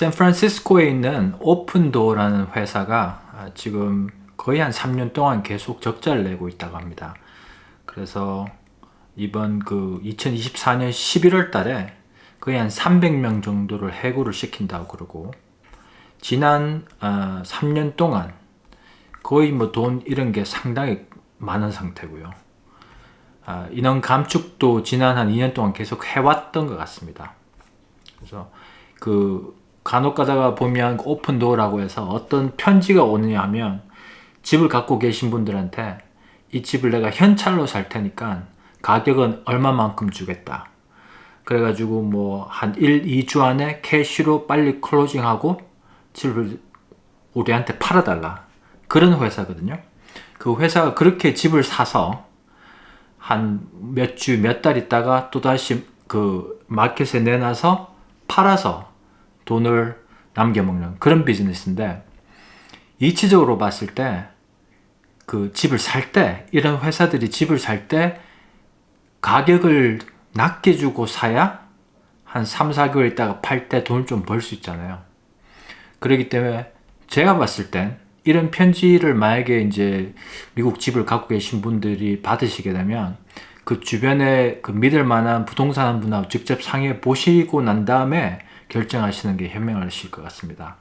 샌프란시스코에 있는 오픈도어라는 회사가 아, 지금 거의 한 3년 동안 계속 적자를 내고 있다고 합니다. 그래서 이번 그 2024년 11월 달에 거의 한 300명 정도를 해고를 시킨다고 그러고 지난 어, 3년 동안 거의 뭐 돈 이런 게 상당히 많은 상태고요. 아, 인원 감축도 지난 한 2년 동안 계속 해왔던 것 같습니다. 그래서 그 간혹 가다가 보면 오픈도어라고 해서 어떤 편지가 오느냐 하면 집을 갖고 계신 분들한테 이 집을 내가 현찰로 살 테니까 가격은 얼마만큼 주겠다. 그래가지고 뭐 한 1, 2주 안에 캐시로 빨리 클로징하고 집을 우리한테 팔아달라. 그런 회사거든요. 그 회사가 그렇게 집을 사서 한 몇 주, 몇 달 있다가 또다시 그 마켓에 내놔서 팔아서 돈을 남겨먹는 그런 비즈니스인데 이치적으로 봤을 때 그 집을 살 때 이런 회사들이 집을 살 때 가격을 낮게 주고 사야 한 3, 4개월 있다가 팔 때 돈을 좀 벌 수 있잖아요. 그렇기 때문에 제가 봤을 땐 이런 편지를 만약에 이제 미국 집을 갖고 계신 분들이 받으시게 되면 그 주변에 그 믿을 만한 부동산 분하고 직접 상의 보시고 난 다음에 결정하시는 게 현명하실 것 같습니다.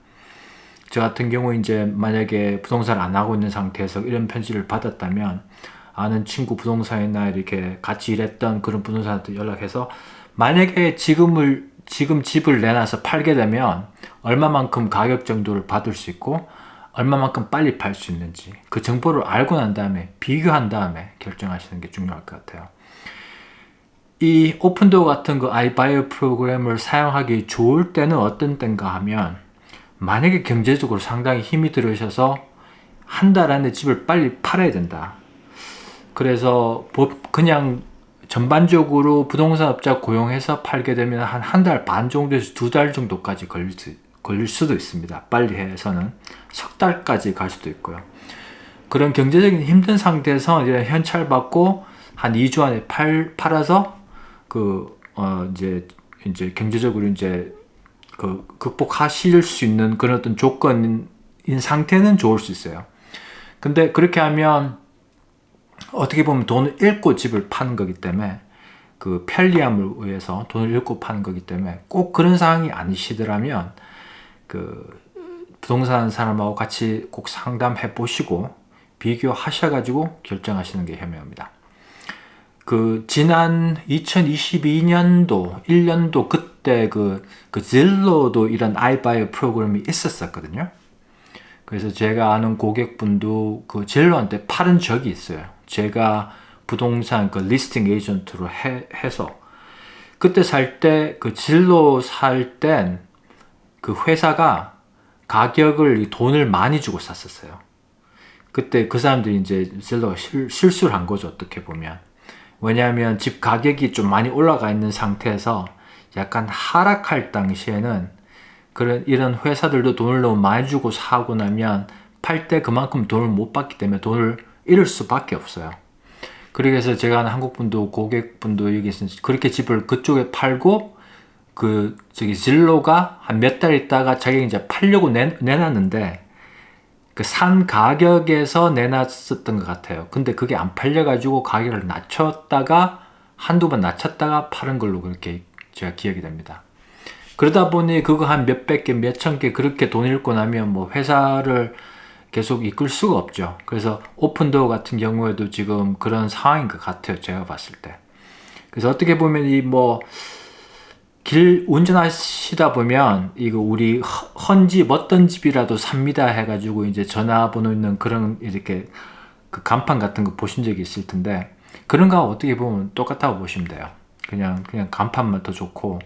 저 같은 경우 이제 만약에 부동산을 안 하고 있는 상태에서 이런 편지를 받았다면 아는 친구 부동산이나 이렇게 같이 일했던 그런 부동산한테 연락해서 만약에 지금을 지금 집을 내놔서 팔게 되면 얼마만큼 가격 정도를 받을 수 있고 얼마만큼 빨리 팔 수 있는지 그 정보를 알고 난 다음에 비교한 다음에 결정하시는 게 중요할 것 같아요. 이 오픈도어 같은 그 아이바이오 프로그램을 사용하기 좋을 때는 어떤 때인가 하면 만약에 경제적으로 상당히 힘이 들으셔서 한 달 안에 집을 빨리 팔아야 된다. 그래서 그냥 전반적으로 부동산 업자 고용해서 팔게 되면 한 한 달 반 정도에서 두 달 정도까지 걸릴, 수, 걸릴 수도 있습니다. 빨리 해서는 석 달까지 갈 수도 있고요. 그런 경제적인 힘든 상태에서 현찰 받고 한 2주 안에 팔, 팔아서 그, 어, 이제, 이제 경제적으로 이제 그 극복하실 수 있는 그런 어떤 조건인 상태는 좋을 수 있어요. 근데 그렇게 하면 어떻게 보면 돈을 잃고 집을 파는 거기 때문에 그 편리함을 위해서 돈을 잃고 파는 거기 때문에 꼭 그런 상황이 아니시더라면 그 부동산 사람하고 같이 꼭 상담해 보시고 비교하셔가지고 결정하시는 게 현명합니다. 그 지난 2022년도 1년도 그때 그, 그 질로도 이런 아이바이오 프로그램이 있었었거든요. 그래서 제가 아는 고객분도 그 질로한테 팔은 적이 있어요. 제가 부동산 그 리스팅 에이전트로 해, 해서 그때 살 때 그 질로 살 땐 그 회사가 가격을 돈을 많이 주고 샀었어요. 그때 그 사람들이 이제 질로가 실, 실수를 한 거죠. 어떻게 보면. 왜냐하면 집 가격이 좀 많이 올라가 있는 상태에서 약간 하락할 당시에는 그런 이런 회사들도 돈을 너무 많이 주고 사고 나면 팔 때 그만큼 돈을 못 받기 때문에 돈을 잃을 수밖에 없어요. 그래서 제가 아는 한국 분도 고객분도 여기 있으 그렇게 집을 그쪽에 팔고 그 저기 진로가 한 몇 달 있다가 자기가 이제 팔려고 내, 내놨는데 그 산 가격에서 내놨었던 것 같아요. 근데 그게 안 팔려가지고 가격을 낮췄다가 한두 번 낮췄다가 파는 걸로 그렇게 제가 기억이 됩니다. 그러다 보니 그거 한 몇백 개, 몇천 개 그렇게 돈 잃고 나면 뭐 회사를 계속 이끌 수가 없죠. 그래서 오픈도어 같은 경우에도 지금 그런 상황인 것 같아요. 제가 봤을 때. 그래서 어떻게 보면 이 뭐 길 운전하시다 보면 이거 우리 헌집 어떤 집이라도 삽니다 해가지고 이제 전화번호 있는 그런 이렇게 그 간판 같은 거 보신 적이 있을 텐데 그런 거 어떻게 보면 똑같다고 보시면 돼요. 그냥 그냥 간판만 더 좋고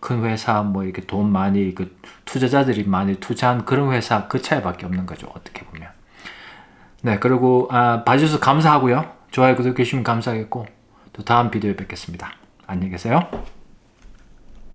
큰 회사 뭐 이렇게 돈 많이 그 투자자들이 많이 투자한 그런 회사 그 차이밖에 없는 거죠. 어떻게 보면. 네 그리고 아, 봐주셔서 감사하고요. 좋아요 구독해 주시면 감사하겠고 또 다음 비디오에 뵙겠습니다. 안녕히 계세요.